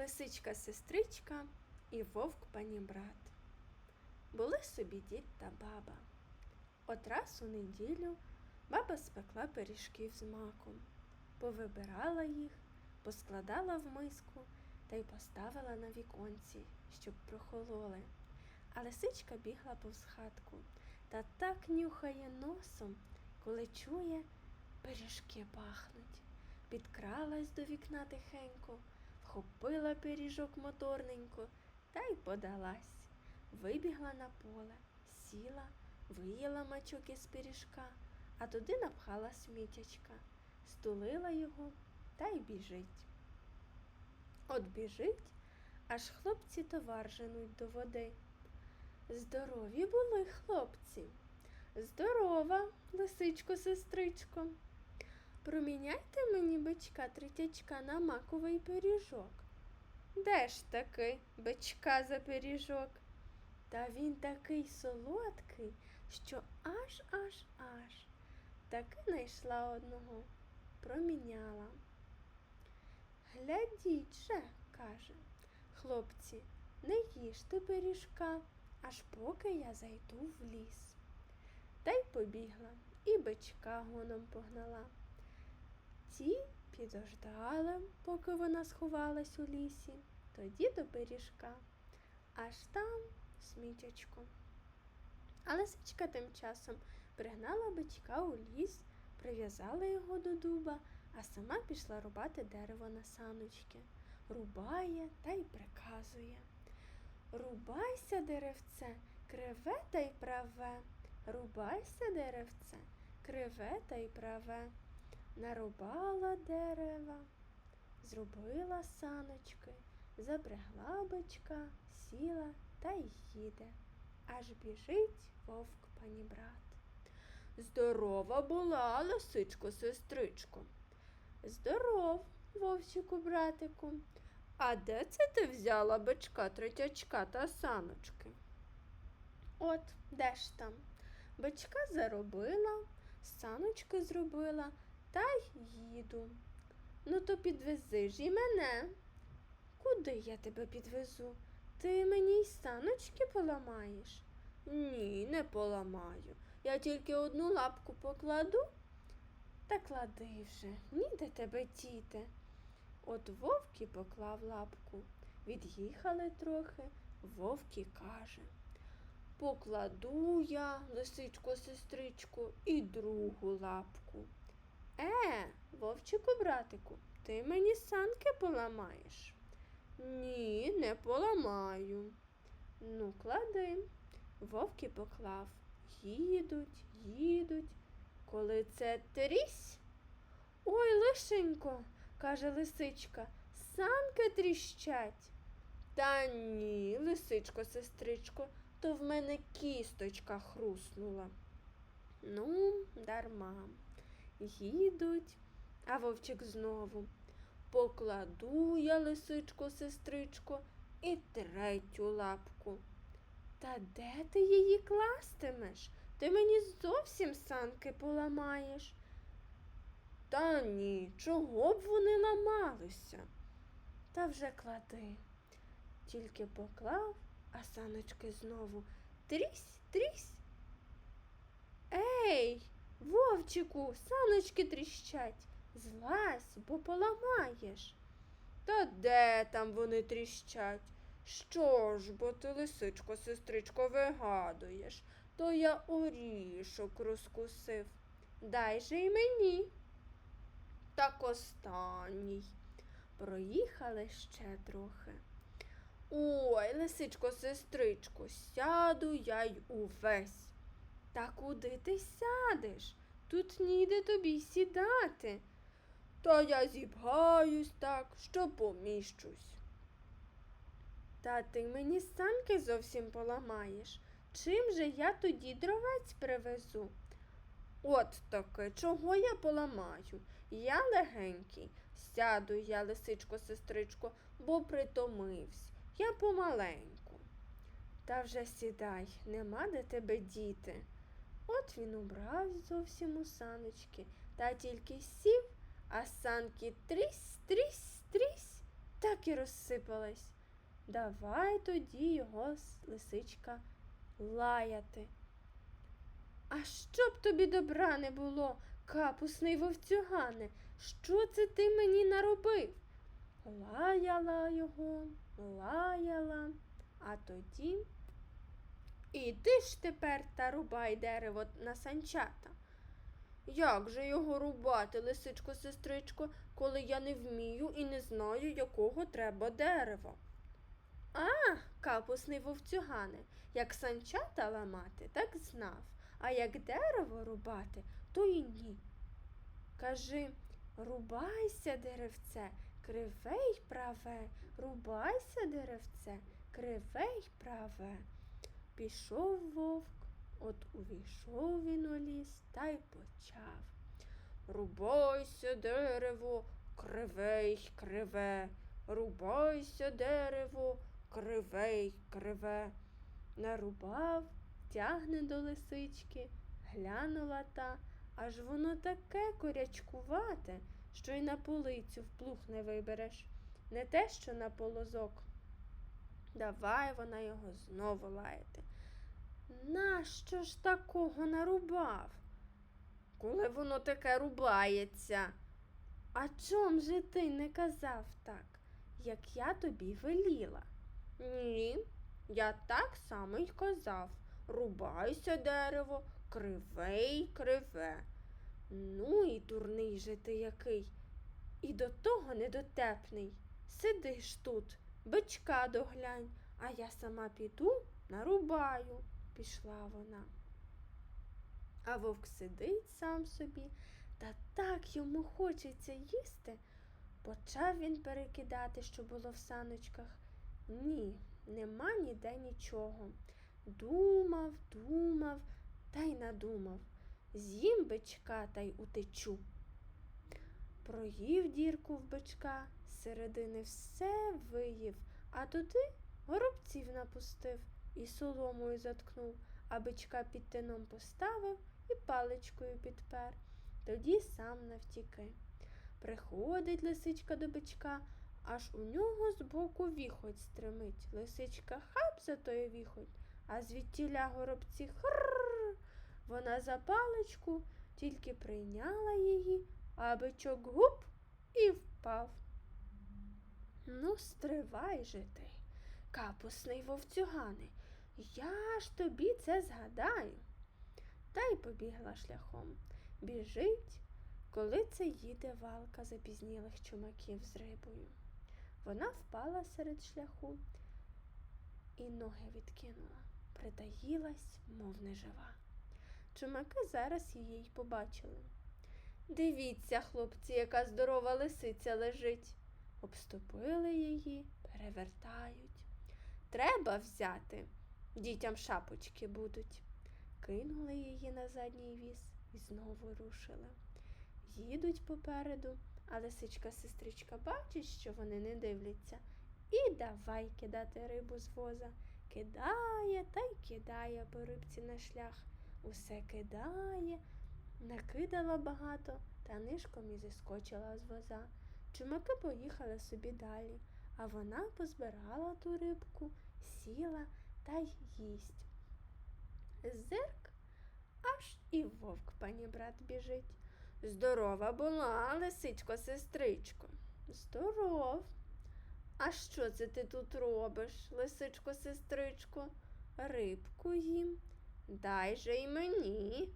лисичка сестричка і вовк панібрат. Були собі дід та баба. От раз у неділю баба спекла пиріжків з маком, повибирала їх, поскладала в миску та й поставила на віконці, щоб прохололи. А лисичка бігла повз хатку та так нюхає носом, коли чує, пиріжки пахнуть. Підкралась до вікна тихенько, вхопила пиріжок моторненько та й подалась. Вибігла на поле, сіла, виїла мачок із пиріжка, а туди напхала смітячка, стулила його та й біжить. От біжить, аж хлопці товар женуть до води. Здорові були хлопці. Здорова, лисичко, сестричко. Проміняйте мені бичка третячка на маковий пиріжок. Де ж таки бичка за пиріжок? Та він такий солодкий, що аж аж аж. Таки знайшла одного, проміняла. Глядіть же, каже, хлопці, не їжте пиріжка, аж поки я зайду в ліс. Та й побігла, і бичка гоном погнала. Ті підождали, поки вона сховалась у лісі, тоді до пиріжка, аж там смітячко. А лисичка тим часом пригнала бичка у ліс, прив'язала його до дуба, а сама пішла рубати дерево на саночки. Рубає та й приказує. Рубайся, деревце, криве та й праве. Рубайся, деревце, криве та й праве. Нарубала дерева, зробила саночки, запрягла бичка, сіла та й їде. Аж біжить вовк панібрат. Здорова була, лисичко, сестричко. Здоров, вовчику, братику. А де це ти взяла бичка, третячка та саночки? От, де ж там? Бичка заробила, саночки зробила та й їду. Ну, то підвези ж і мене. Куди я тебе підвезу? Ти мені й саночки поламаєш? Ні, не поламаю. Я тільки одну лапку покладу. Та клади вже, ніде тебе діти. От вовки поклав лапку. Від'їхали трохи. Вовки каже. Покладу я, лисичко, сестричко, і другу лапку. Е, вовчику, братику, ти мені санки поламаєш? Ні, не поламаю. Ну, клади. Вовки поклав. Їдуть, їдуть. Коли це трісь. Ой, лишенько, каже лисичка, санки тріщать. Та ні, лисичко, сестричко, то в мене кісточка хруснула. Ну, дарма. Їдуть, а вовчик знову. Покладу я, лисичко, сестричко, і третю лапку. Та де ти її кластимеш? Ти мені зовсім санки поламаєш. Та ні, чого б вони ламалися? Та вже клади. Тільки поклав, а саночки знову трісь, трісь. Ей, вовчику, саночки тріщать. Злазь, бо поламаєш. Та де там вони тріщать? Що ж, бо ти, лисичко, сестричко, вигадуєш, то я орішок розкусив. Дай же й мені. Так останній. Проїхали ще трохи. Ой, лисичко, сестричко, сяду я й увесь. Та куди ти сядеш? Тут ніде тобі сідати. Та я зібгаюсь так, що поміщусь. Та ти мені санки зовсім поламаєш. Чим же я тоді дровець привезу? От таки, чого я поламаю? Я легенький, сяду я, лисичко, сестричко, бо притомився. Я помаленьку. Та вже сідай, нема де тебе діти. От він убрав зовсім у саночки, та тільки сів, а санки трісь, трісь, трісь, так і розсипалась. Давай тоді його лисичка лаяти. А щоб тобі добра не було, капусний вовцюгане, що це ти мені наробив? Лаяла його, лаяла, а тоді іди ж тепер та рубай дерево на санчата. Як же його рубати, лисичко, сестричко, коли я не вмію і не знаю, якого треба дерева? А, капусний вовцюгане, як санчата ламати, так знав, а як дерево рубати, то і ні. Кажи, рубайся, деревце, криве й праве, рубайся, деревце, криве й праве. Пішов вовк, от увійшов він у ліс та й почав. Рубайся, дерево, криве криве, рубайся, дерево, криве криве. Нарубав, тягне до лисички, глянула та, аж воно таке корячкувате, що й на полицю вплуг не вибереш, не те, що на полозок. Давай вона його знову лаяти. Нащо ж такого нарубав? Коли воно таке рубається? А чом же ти не казав так, як я тобі веліла? Ні, я так само й казав. Рубайся дерево, криве й криве. Ну і дурний же ти який. І до того недотепний. Сидиш тут, бичка доглянь, а я сама піду нарубаю, пішла вона. А вовк сидить сам собі, та так йому хочеться їсти. Почав він перекидати, що було в саночках. Ні, нема ніде нічого. Думав, думав та й надумав. З'їм бичка та й утечу. Проїв дірку в бичка, середини все виїв, а туди горобців напустив і соломою заткнув, а бичка під тином поставив і паличкою підпер. Тоді сам навтіки. Приходить лисичка до бичка, аж у нього збоку віхоть стримить. Лисичка хап за тою віхоть, а звідтіля горобці хрррр. Вона за паличку тільки прийняла її, а бичок гуп і впав. Ну, стривай же ти, капусний вовцюгане, я ж тобі це згадаю. Та й побігла шляхом. Біжить, коли це їде валка запізнілих чумаків з рибою. Вона впала серед шляху і ноги відкинула, притаїлась, мов нежива. Чумаки зараз її й побачили. Дивіться, хлопці, яка здорова лисиця лежить. Обступили її, перевертають. Треба взяти, дітям шапочки будуть. Кинули її на задній віз і знову рушили. Їдуть попереду, а лисичка сестричка бачить, що вони не дивляться, і давай кидати рибу з воза. Кидає та й кидає по рибці на шлях. Усе кидає, накидала багато та нишком і зіскочила з воза. Чумаки поїхали собі далі, а вона позбирала ту рибку, сіла та й їсть. Зирк, аж і вовк пані брат біжить. Здорова була, лисичко, сестричко. Здоров. А що це ти тут робиш, лисичко, сестричко? Рибку їм. Дай же й мені.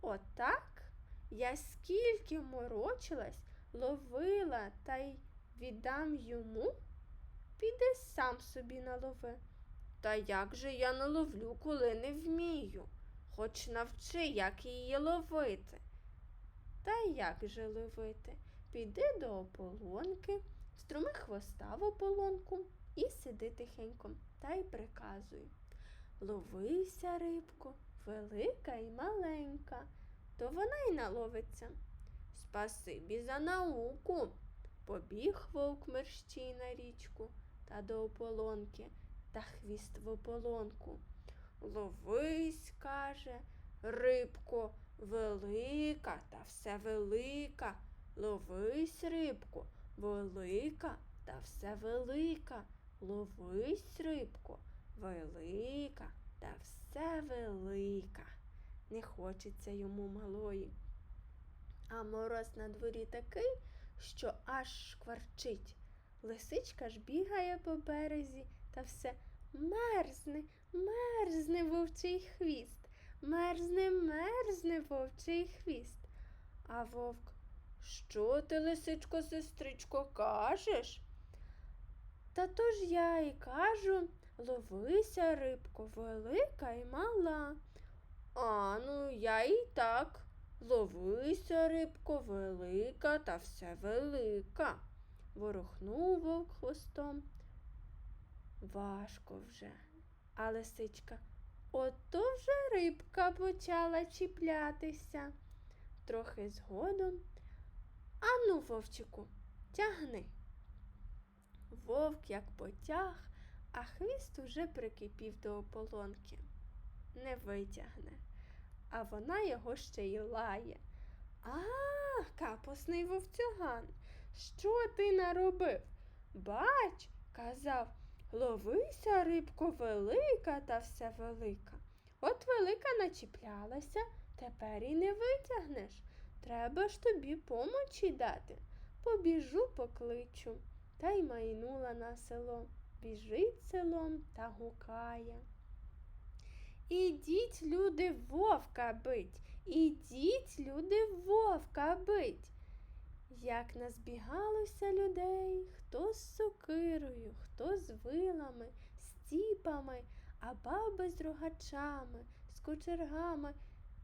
Отак я скільки морочилась, ловила та й віддам йому, піди сам собі налови. Та як же я наловлю, коли не вмію? Хоч навчи, як її ловити. Та як же ловити? Піди до ополонки, струми хвоста в ополонку і сиди тихенько та й приказуй. Ловися, рибко, велика й маленька, то вона й наловиться. Спасибі за науку. Побіг вовк мерщій на річку та до ополонки, та хвіст в ополонку. Ловись, каже, рибко, велика та все велика. Ловись, рибко, велика та все велика. Ловись, рибко, велика та все велика. Не хочеться йому малої. А мороз на дворі такий, що аж шкварчить. Лисичка ж бігає по березі та все мерзне, мерзне вовчий хвіст. Мерзне, мерзне вовчий хвіст. А вовк, що ти, лисичко, сестричко, кажеш? Та то ж я і кажу, ловися, рибко, велика і мала. А, ну я і так. Ловися, рибко, велика та все велика. Ворухнув вовк хвостом. Важко вже. А лисичка, ото вже рибка почала чіплятися. Трохи згодом. Ану, вовчику, тягни. Вовк як потяг, а хвіст уже прикипів до ополонки. Не витягне, а вона його ще й лає. А, капусний вовцюган, що ти наробив? Бач, казав, ловися, рибко, велика та все велика. От велика начіплялася, тепер і не витягнеш. Треба ж тобі помочі дати. Побіжу, покличу. Та й майнула на село. Біжить селом та гукає. Ідіть, люди, вовка бить, ідіть, люди, вовка бить. Як назбігалося людей, хто з сокирою, хто з вилами, з ціпами, а баби з рогачами, з кочергами.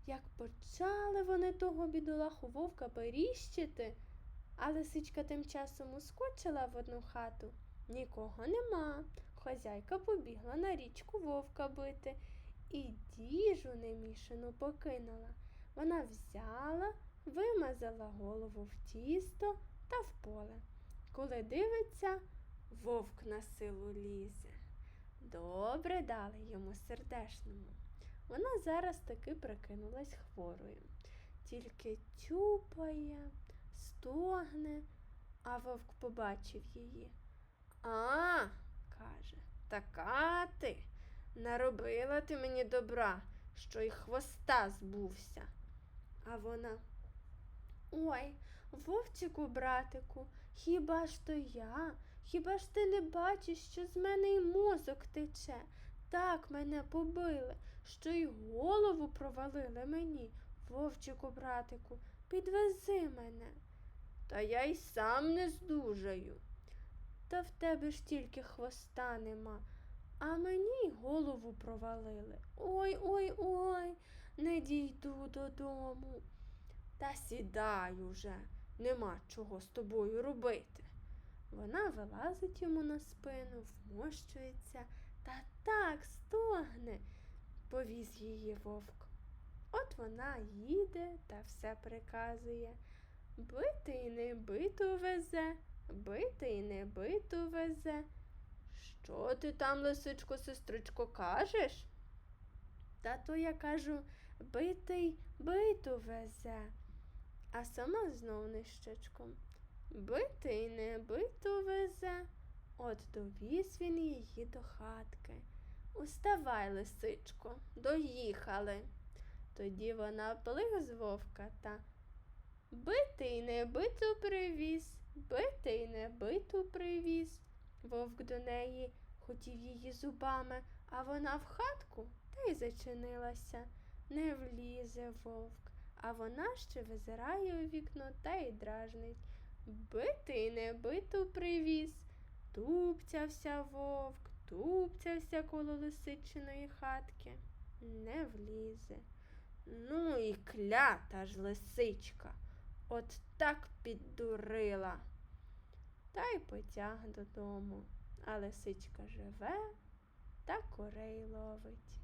Як почали вони того бідолаху вовка періщити, а лисичка тим часом ускочила в одну хату. Нікого нема. Хазяйка побігла на річку вовка бити і діжу немішану покинула. Вона взяла, вимазала голову в тісто та в поле. Коли дивиться, вовк на силу лізе. Добре дали йому сердешному. Вона зараз таки прикинулась хворою. Тільки тюпає, стогне, а вовк побачив її. А, каже, така ти. Наробила ти мені добра, що й хвоста збувся. А вона. Ой, вовчику, братику, хіба ж то я? Хіба ж ти не бачиш, що з мене й мозок тече? Так мене побили, що й голову провалили мені. Вовчику, братику, підвези мене. Та я й сам не здужаю. Та в тебе ж тільки хвоста нема, а мені й голову провалили. Ой ой ой, не дійду додому. Та сідай уже, нема чого з тобою робити. Вона вилазить йому на спину, вмощується та так стогне, повіз її вовк. От вона їде та все приказує. Бити й не биту везе, бити й не биту везе. Що ти там, лисичко, сестричко, кажеш? Та то я кажу битий биту везе, а сама знов нищечком. Битий не биту везе. От довіз він її до хатки. Уставай, лисичко, доїхали. Тоді вона плих з вовка та битий не биту привіз, битий не биту привіз. Вовк до неї хотів її зубами, а вона в хатку та й зачинилася. Не влізе вовк, а вона ще визирає у вікно та й дражнить. Битий не биту привіз. Тупцявся вовк, тупцявся коло лисичиної хатки. Не влізе. Ну і клята ж лисичка. От так піддурила. Та й потяг додому. А лисичка живе та курей ловить.